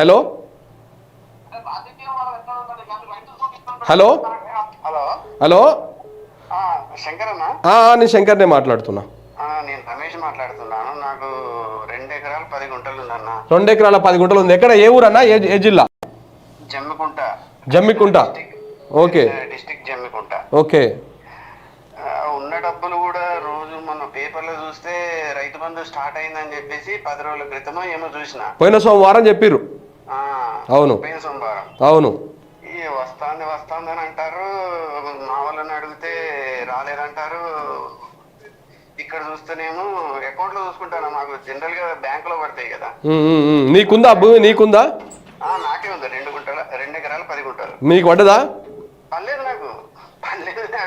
Hello? Hello? Hello? నేను శంకర్నే మాట్లాడుతున్నా. నేను రమేష్ మాట్లాడుతున్నాను. నాకు రెండు ఎకరాలు పది గుంటలు ఉందన్న రెండు ఎకరాల పది గుంటలు ఉంది ఎక్కడ? ఏ ఊరన్నా? ఏ ఏ జిల్లా? Jammikunta. Jammikunta. Okay. District Jammikunta. Okay. ఉన్న డబ్బులు కూడా రోజు మన పేపర్లో చూస్తే రైతు బంధు స్టార్ట్ అయిందని చెప్పేసి పది రోజుల క్రితమో ఏమో చూసిన. పోయిన సోమవారం చెప్పిర్రు. అవును. సోమవారం అవును. ఈ వస్తాంది వస్తాంది అని అంటారు. మా వాళ్ళని అడిగితే రాలేదంటారు. ఇక్కడ చూస్తేనేమో అకౌంట్లో చూసుకుంటాను. మాకు జనరల్గా బ్యాంక్లో పడతాయి కదా. నీకుందా భూమి? నీకుందా? ఆ, నాకే ఉంది. రెండు గుంటల రెండు ఎకరాలు పది గుంటలు. మీకు పడ్డదా? పర్లేదు నాకు.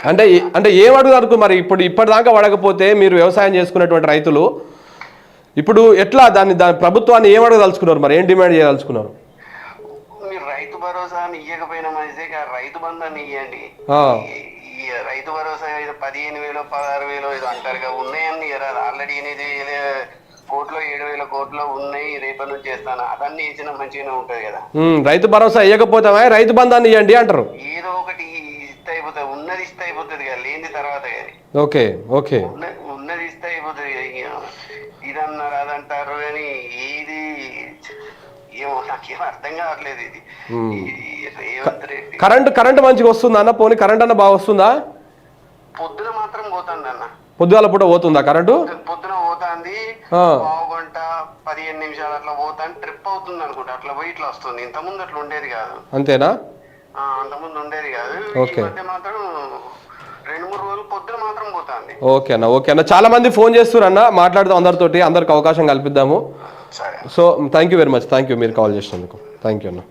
అంటే అంటే ఏం అడుగుతారు? మరి ఇప్పుడు ఇప్పటిదాకా పడకపోతే మీరు వ్యవసాయం చేసుకునేటువంటి రైతులు ఇప్పుడు ఎట్లా దాన్ని దాని ప్రభుత్వాన్ని ఏం అడగదలుచుకున్నారు? మరి ఏం డిమాండ్ చేయదలుచుకున్నారు? రైతు భరోసాని ఇవ్వకపోయినా మంచిదే కానీ రైతు బంధాన్ని ఆ. ఈ- రైతు భరోసా ఏదో పదిహేను వేలు పదహారు వేలు ఏదో అంటారు కదా ఉన్నాయని ఆల్రెడీ ఎనిమిది వేల కోట్లు ఏడు వేల కోట్లు ఉన్నాయి రేపటి నుంచి చేస్తాను. అదన్నీ ఇచ్చిన మంచిగానే ఉంటది కదా. రైతు భరోసా ఇవ్వకపోతామే రైతు బంధాన్ని ఇవ్వండి అంటారు. ఏదో ఒకటి ఇస్తే అయిపోతుంది ఉన్నది ఇస్తే అయిపోతుంది కదా లేని తర్వాత ఓకే ఓకే ఉన్న- ఉన్నది ఇస్తే అయిపోతుంది కదా. ఇక ఇదన్నారు అదంటారు కానీ ఏది ఏమో నాకేం అర్థం కావట్లేదు ఇది. కరెంట్ కరెంట్ మంచిగా వస్తుందా అన్న? పోనీ కరెంట్ అన్న బాగా వస్తుందా? పొద్దున మాత్రం పోతుంది అన్న. పొద్దుగాల పూట పోతుందా కరెంటు? పొద్దున పోతాంది. పావు గంట పదిహేను నిమిషాలు అట్లా పోతాను ట్రిప్ అవుతుంది అనుకుంటా. అట్లా పోయి ఇట్లా వస్తుంది. ఇంతకుముందు అట్లా ఉండేది కాదు. అంతేనా? ఆ, అంతకుముందు ఉండేది కాదు. ఓకే. ఈ మధ్య మాత్రం రెండు మూడు రోజులు పొద్దున మాత్రం పోతాంది. ఓకే అన్న ఓకే అన్న. చాలా మంది ఫోన్ చేస్తున్నారు అన్న. మాట్లాడదాం అందరితోటి. అందరికి అవకాశం కల్పిద్దాము. So thank you very much thank you మీరు కాల్ చేసినందుకు. థ్యాంక్ యూ అన్న.